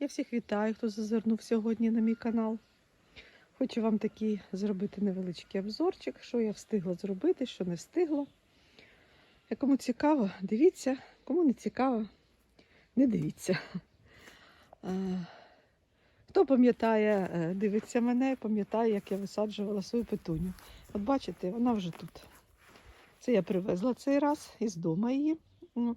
Я всіх вітаю, хто зазирнув сьогодні на мій канал. Хочу вам такий зробити невеличкий обзорчик, що я встигла зробити, що не встигла. А Кому цікаво, дивіться, кому не цікаво, не дивіться. Е, Хто пам'ятає, е, дивиться мене, пам'ятає, як я висаджувала свою петуню. От бачите, вона вже тут. Це я привезла цей раз із дому її.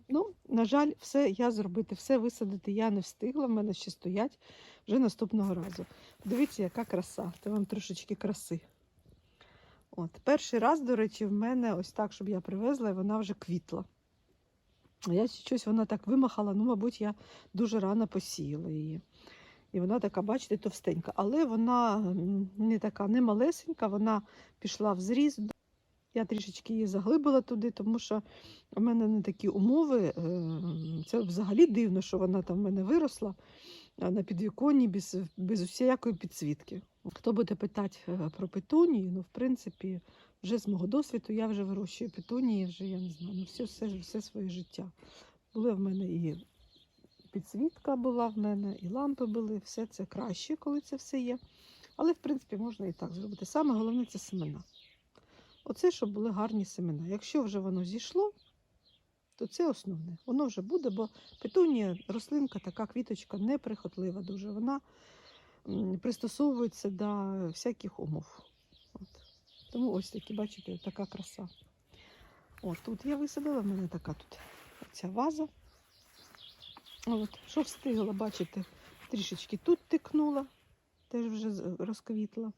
Ну, на жаль, все я зробити, все висадити я не встигла. В мене ще стоять вже наступного разу. Подивіться, яка краса. Це вам трошечки краси. От, перший раз, до речі, в мене ось так, щоб я привезла, і вона вже квітла. Я щось вона так вимахала, ну, мабуть, я дуже рано посіяла її. І вона така, бачите, товстенька. Але вона не така, не малесенька, вона пішла в зріз. Я трішечки її заглибила туди, тому що в мене не такі умови. е, Це взагалі дивно, що вона там в мене виросла на підвіконні без, без усіякої підсвітки. Хто буде питати е, про петунії, ну, в принципі, вже з мого досвіду я вже вирощую петунії, вже я не знаю, ну, все, все, все своє життя. Були в мене і підсвітка була в мене, і лампи були, все це краще, коли це все є. Але, в принципі, можна і так зробити. Саме головне це семена. Оце, щоб були гарні семена. Якщо вже воно зійшло, то це основне. Воно вже буде, бо петунія рослинка, така квіточка неприхотлива дуже. Вона пристосовується до всяких умов. От. Тому ось такі, бачите, така краса. От тут я висадила, в мене така тут ця ваза. От, що встигла, бачите, трішечки тут тикнула, теж вже розквітла.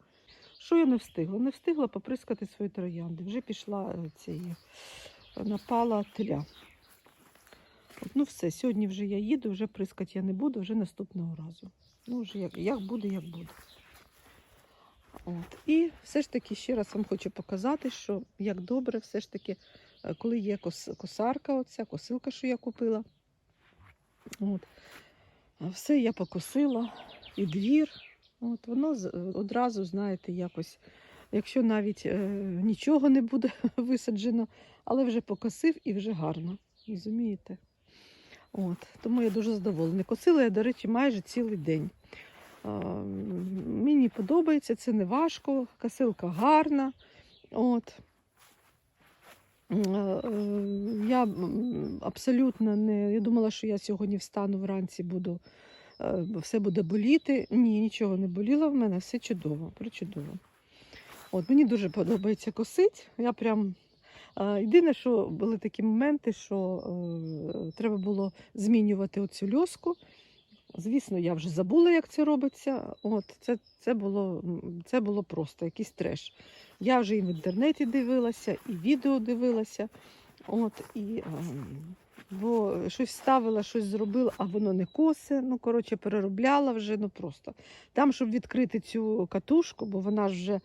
Що я не встигла? Не встигла поприскати свої троянди. Вже пішла е, цієї, напала тля. От, ну все, сьогодні вже я їду, вже прискати я не буду, вже наступного разу. Ну, вже як, як буде, як буде. От. І все ж таки ще раз вам хочу показати, що як добре, все ж таки, е, коли є кос, косарка, оця косилка, що я купила. От. Все я покосила, і двір. От, воно одразу, знаєте, якось, якщо навіть е, нічого не буде висаджено, але вже покосив і вже гарно. Розумієте? От, тому я дуже задоволена. Косила я, до речі, майже цілий день. М, мені подобається, це не важко, косилка гарна. От. Е, е, Я абсолютно не. Я думала, що я сьогодні встану вранці, буду, е, все буде боліти. Ні, нічого не боліло в мене, все чудово, причудово. От, мені дуже подобається косить. Я прям. е, Єдине, що були такі моменти, що е, треба було змінювати оцю льоску. Звісно, я вже забула, як це робиться. От, це, це, було, це було просто якийсь треш. Я вже і в інтернеті дивилася, і відео дивилася. От, і, ем, бо щось ставила, щось зробила, а воно не косе. Ну, коротше, переробляла вже, ну просто. Там, щоб відкрити цю катушку, бо вона ж вже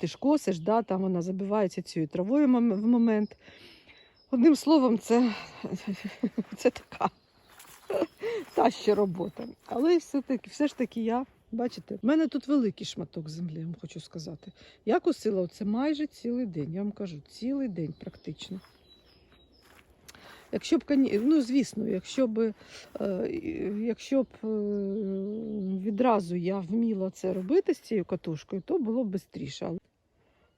ти ж косиш, да, там вона забивається цією травою в момент. Одним словом, це, це така та ще робота. Але все-таки, все ж таки я, бачите, в мене тут великий шматок землі, я вам хочу сказати. Я косила оце майже цілий день, я вам кажу, цілий день практично. Якщо б, ну, звісно, якщо б, е, якщо б е, відразу я вміла це робити з цією катушкою, то було б швидше.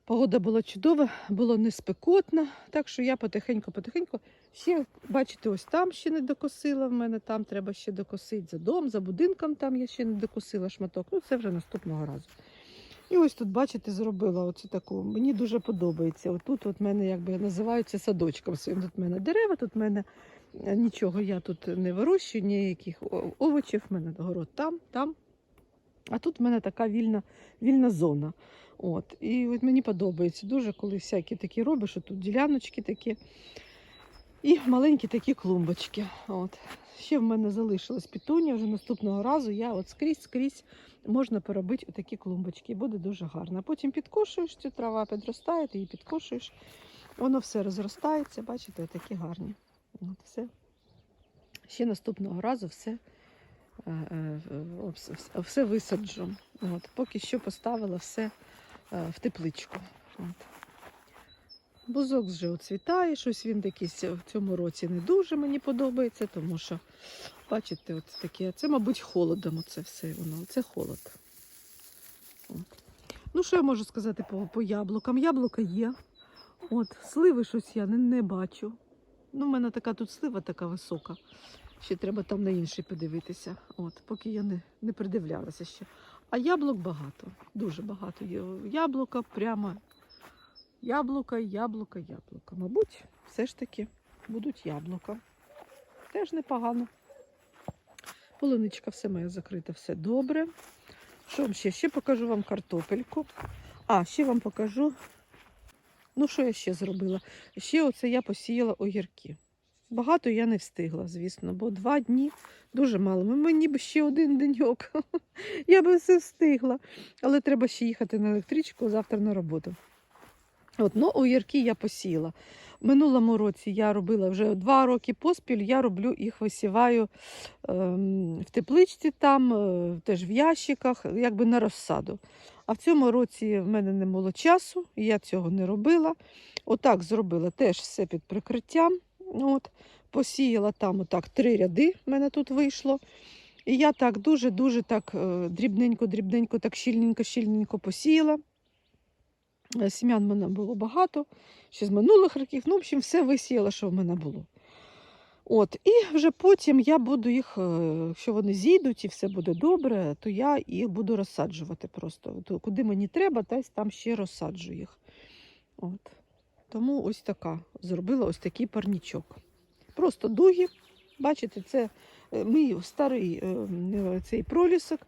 Погода була чудова, було не спекотно, так що я потихеньку-потихеньку ще, бачите, ось там ще не докосила в мене, там треба ще докосити за дом, за будинком там я ще не докосила шматок. Ну, це вже наступного разу. І ось тут, бачите, зробила оцю таку. Мені дуже подобається. Отут от мене якби називаються садочком своїм. Тут в мене дерева, тут в мене е, нічого я тут не вирощую, ніяких овочів, в мене город там, там. А тут в мене така вільна, вільна зона. От. І от мені подобається дуже, коли всякі такі робиш, що тут діляночки такі. І маленькі такі клумбочки. От. Ще в мене залишилась пітунія, вже наступного разу я от скрізь-скрізь можна поробити отакі клумбочки. Буде дуже гарно. Потім підкошуєш цю трава, підростає, ти її підкошуєш. Воно все розростається, бачите, отакі гарні. От все. Ще наступного разу все, е, е, вс- вс- все висаджу. От. Поки що поставила все е, в тепличку. От. Бузок вже оцвітає, щось він якийсь в цьому році не дуже мені подобається, тому що Бачите, от таке. Це, мабуть, холодом оце все воно. Це холод. Ну, що я можу сказати по, по яблукам? Яблука є. От, сливи щось я не, не бачу. Ну, в мене така тут слива така висока. Ще треба там на інший подивитися. От, поки я не, не придивлялася ще. А яблук багато, дуже багато є. Яблука прямо. Яблука, яблука, яблука. Мабуть, все ж таки будуть яблука. Теж непогано. Полуничка все моє закрита, все добре. Що вам ще? Ще покажу вам картопельку. А, ще вам покажу. Ну, що я ще зробила? Ще оце я посіяла огірки. Багато я не встигла, звісно, бо два дні дуже мало. Мені б ще один деньок. Я би все встигла. Але треба ще їхати на електричку завтра на роботу. От, ну, огірки я посіяла. В минулому році я робила вже два роки поспіль, я роблю їх висіваю ем, в тепличці, там, е, теж в ящиках, якби на розсаду. А в цьому році в мене не було часу, я цього не робила. Отак зробила теж все під прикриттям. От, посіяла там отак три ряди, в мене тут вийшло. І я так дуже-дуже так е, дрібненько-дрібненько, так щільненько-щільненько посіяла. Сім'ян в мене було багато, ще з минулих років. Ну, в общем, все висіяла, що в мене було. От, і вже потім я буду їх, е, якщо вони зійдуть і все буде добре, то я їх буду розсаджувати просто. От Куди мені треба, та там ще розсаджу їх. От. Тому ось така зробила ось такий парнічок. Просто дуги. Бачите, це е, мій старий е, цей пролісок,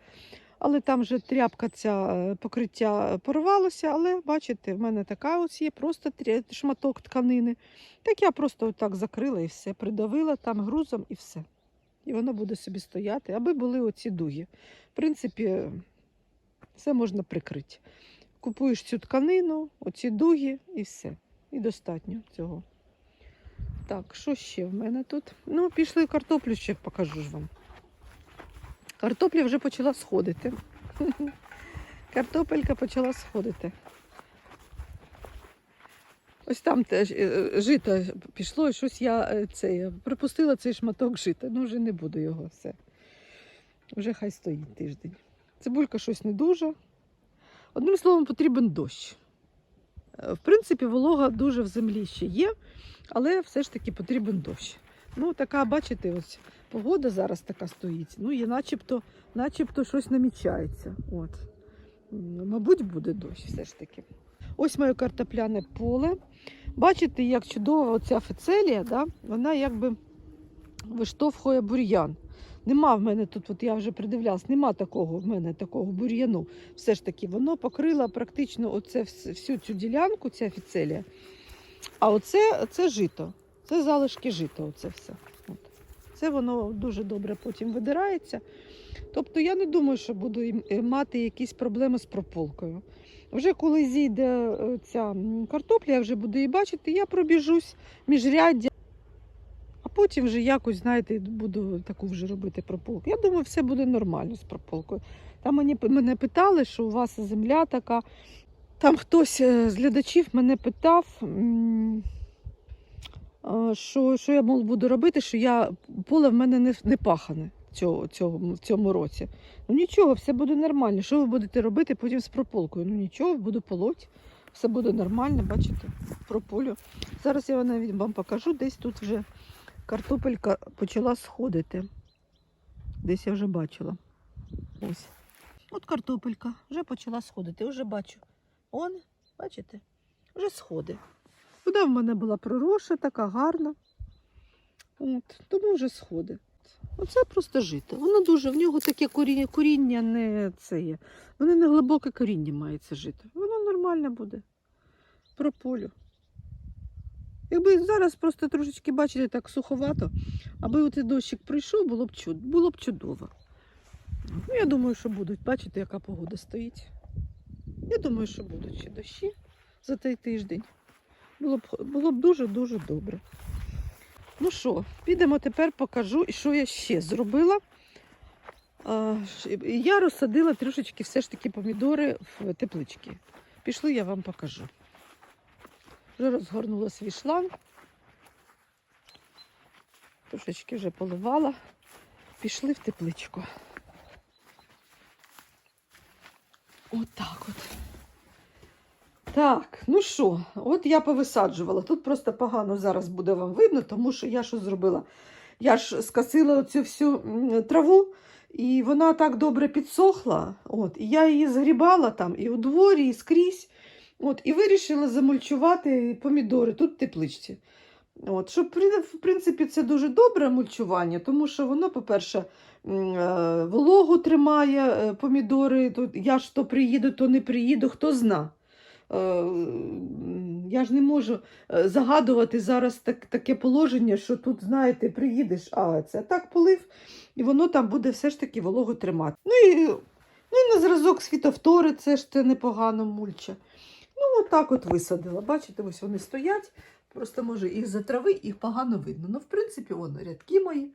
але там вже тряпка ця е, покриття порвалося, але бачите, в мене така ось є, просто шматок тканини. Так я просто отак закрила і все, придавила там грузом і все. І воно буде собі стояти, аби були оці дуги. В принципі, все можна прикрити. Купуєш цю тканину, оці дуги і все. І достатньо цього. Так, що ще в мене тут? Ну, пішли картоплю ще покажу ж вам. Картопля вже почала сходити. Картопелька почала сходити. Ось там теж е, е, жито пішло, і щось я е, це, я припустила цей шматок жита. Ну, вже не буду його все. Вже хай стоїть тиждень. Цибулька щось не дуже. Одним словом, потрібен дощ. В принципі, волога дуже в землі ще є, але все ж таки потрібен дощ. Ну, така, бачите, ось погода зараз така стоїть. Ну, і начебто, начебто щось намічається. От. Мабуть, буде дощ все ж таки. Ось моє картопляне поле. Бачите, як чудова оця фецелія, да? вона якби виштовхує бур'ян. Нема в мене тут, от я вже придивлялась, нема такого в мене такого бур'яну. Все ж таки, воно покрило практично оце, всю цю ділянку, ця фіцелія. А оце це жито. Це залишки жита, оце все. Це воно дуже добре потім видирається. Тобто я не думаю, що буду е, мати якісь проблеми з прополкою. Вже коли зійде е, ця картопля, я вже буду її бачити, я пробіжусь міжряддя. А потім вже якось, знаєте, буду таку вже робити прополку. Я думаю, все буде нормально з прополкою. Там мені, мене питали, що у вас земля така. Там хтось е, з глядачів мене питав, що, що я мол, буду робити, що я, поле в мене не, не пахане цього, цього, цьому році. Ну нічого, все буде нормально. Що ви будете робити потім з прополкою? Ну нічого, буду полоть, все буде нормально, бачите, прополю. Зараз я навіть вам покажу, десь тут вже картопелька почала сходити. Десь я вже бачила. Ось. От картопелька вже почала сходити, вже бачу. Он, бачите, вже сходи. Вона в мене була проросша, така гарна. От, тому вже сходи. Оце просто жито. Воно дуже, в нього таке коріння, коріння не це є. Воно не глибоке коріння має це жито. Воно нормально буде. Прополю. Якби зараз просто трошечки, бачите, так суховато, аби оцей дощик прийшов, було б чудо, було б чудово. Ну, я думаю, що будуть. Бачите, яка погода стоїть. Я думаю, що будуть ще дощі за той тиждень. Було б, було б дуже-дуже добре. Ну що, підемо тепер покажу, що я ще зробила. Я розсадила трошечки все ж таки помідори в теплички. Пішли, я вам покажу. Вже розгорнула свій шланг. Трошечки вже поливала. пішли в тепличку. Отак от. Так, ну що, от я повисаджувала. Тут просто погано зараз буде вам видно, тому що я що зробила? Я ж скосила оцю всю траву, і вона так добре підсохла. От, і я її згрібала там і у дворі, і скрізь. От, і вирішила замульчувати помідори тут тепличці. От, при- в принципі, це дуже добре мульчування, тому що воно, по-перше, е, вологу тримає е, помідори. Тут я ж то приїду, то не приїду, хто зна. Е, Я ж не можу е, загадувати зараз так, таке положення, що тут, знаєте, приїдеш, а це так полив, і воно там буде все ж таки вологу тримати. Ну і, ну і на зразок світовтори це ж те непогано мульче. Ну, отак от висадила. Бачите, ось вони стоять. Просто може їх за трави, їх погано видно. Ну, в принципі, воно рядки мої.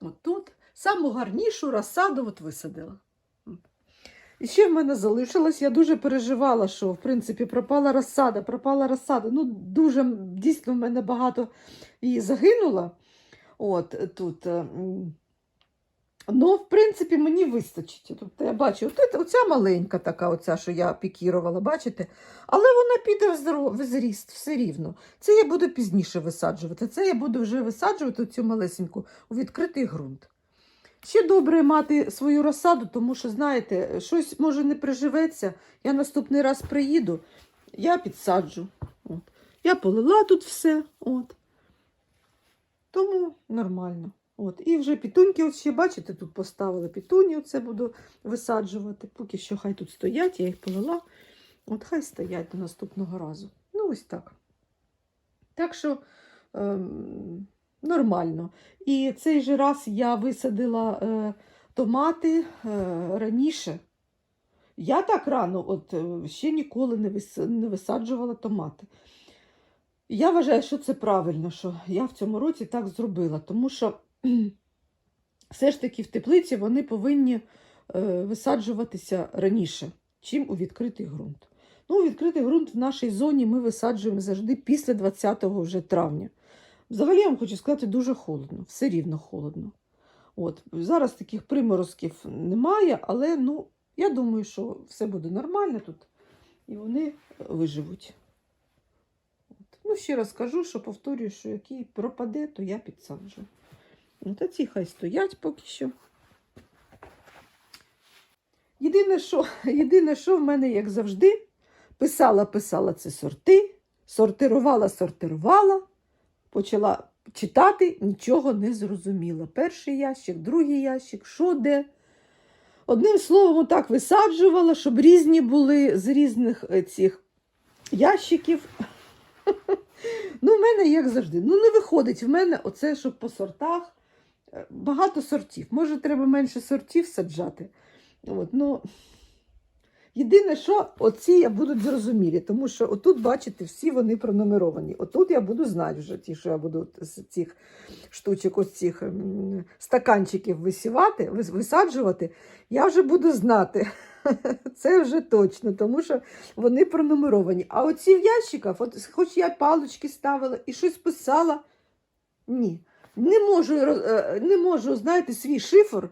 От тут. Саму гарнішу розсаду от висадила. І ще в мене залишилось, я дуже переживала, що в принципі пропала розсада, пропала розсада. Ну, дуже дійсно в мене багато її загинуло. От тут. е. Ну, в принципі, мені вистачить. Тобто я бачу, от, оця маленька така, оця, що я пікірувала, бачите? Але вона піде в зріст все рівно. Це я буду пізніше висаджувати. Це я буду вже висаджувати цю малесеньку у відкритий ґрунт. Ще добре мати свою розсаду, тому що, знаєте, щось може не приживеться. Я наступний раз приїду, я підсаджу. От. Я полила тут все. От. Тому нормально. От. І вже пітуньки, от ще, бачите, тут поставили пітуні, оце буду висаджувати. Поки що хай тут стоять, я їх полила. От хай стоять до наступного разу. Ну, ось так. Так що ем, нормально. І цей же раз я висадила е, томати е, раніше. Я так рано от, е, ще ніколи не, вис, не висаджувала томати. Я вважаю, що це правильно, що я в цьому році так зробила, тому що все ж таки в теплиці вони повинні е, висаджуватися раніше, чим у відкритий ґрунт. Ну, відкритий ґрунт в нашій зоні ми висаджуємо завжди після 20 вже травня. Взагалі, я вам хочу сказати, дуже холодно, все рівно холодно. От, зараз таких приморозків немає, але ну, я думаю, що все буде нормально тут, і вони виживуть. От. Ну, ще раз кажу, що повторюю, що який пропаде, то я підсаджу. От, а ці хай стоять поки що. Єдине, що, єдине, що в мене, як завжди, писала, писала це сорти, сортирувала, сортирувала, почала читати, нічого не зрозуміла. Перший ящик, другий ящик, що де. Одним словом, так висаджувала, щоб різні були з різних е, цих ящиків. Ну, в мене, як завжди, ну не виходить в мене оце, щоб по сортах. Е, Багато сортів. Може, треба менше сортів саджати. От, ну, єдине, що оці будуть зрозумілі, тому що отут, бачите, всі вони пронумеровані. Отут я буду знати вже ті, що я буду з цих штучок, ось цих стаканчиків висівати, висаджувати, я вже буду знати. Це вже точно, тому що вони пронумеровані. А оці в ящиках, от, хоч я палички ставила і щось писала, ні. Не можу, е, не можу, знаєте, свій шифр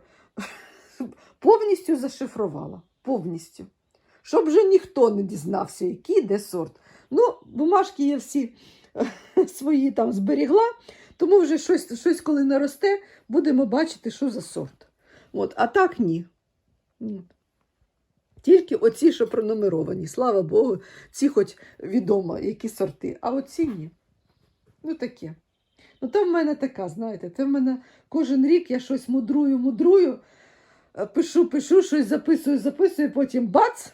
повністю зашифрувала. Повністю. Щоб вже ніхто не дізнався, який де сорт. Ну, бумажки я всі е, свої там зберігла, тому вже щось, щось коли наросте, будемо бачити, що за сорт. От, а так ні. Тільки оці, що пронумеровані, слава Богу, ці хоч відомо, які сорти, а оці ні. Ну таке. Ну, то в мене така, знаєте, це в мене кожен рік я щось мудрую, мудрую, е, пишу, пишу, щось записую, записую, потім бац,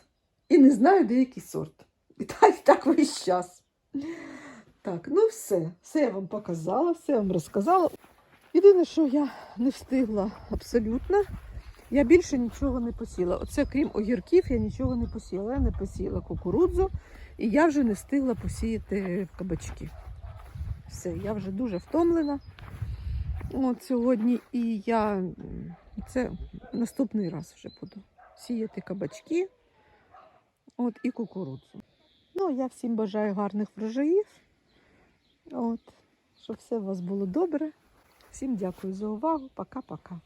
і не знаю, де який сорт. І так, так весь час. Так, ну все, все я вам показала, все я вам розказала. Єдине, що я не встигла абсолютно, я більше нічого не посіла. Оце крім огірків, я нічого не посіла. Я не посіла кукурудзу, і я вже не встигла посіяти кабачки. Все, я вже дуже втомлена от сьогодні, і я це наступний раз вже буду сіяти кабачки от, і кукурудзу. Ну, я всім бажаю гарних врожаїв. От, щоб все у вас було добре. Всім дякую за увагу. Пока-пока.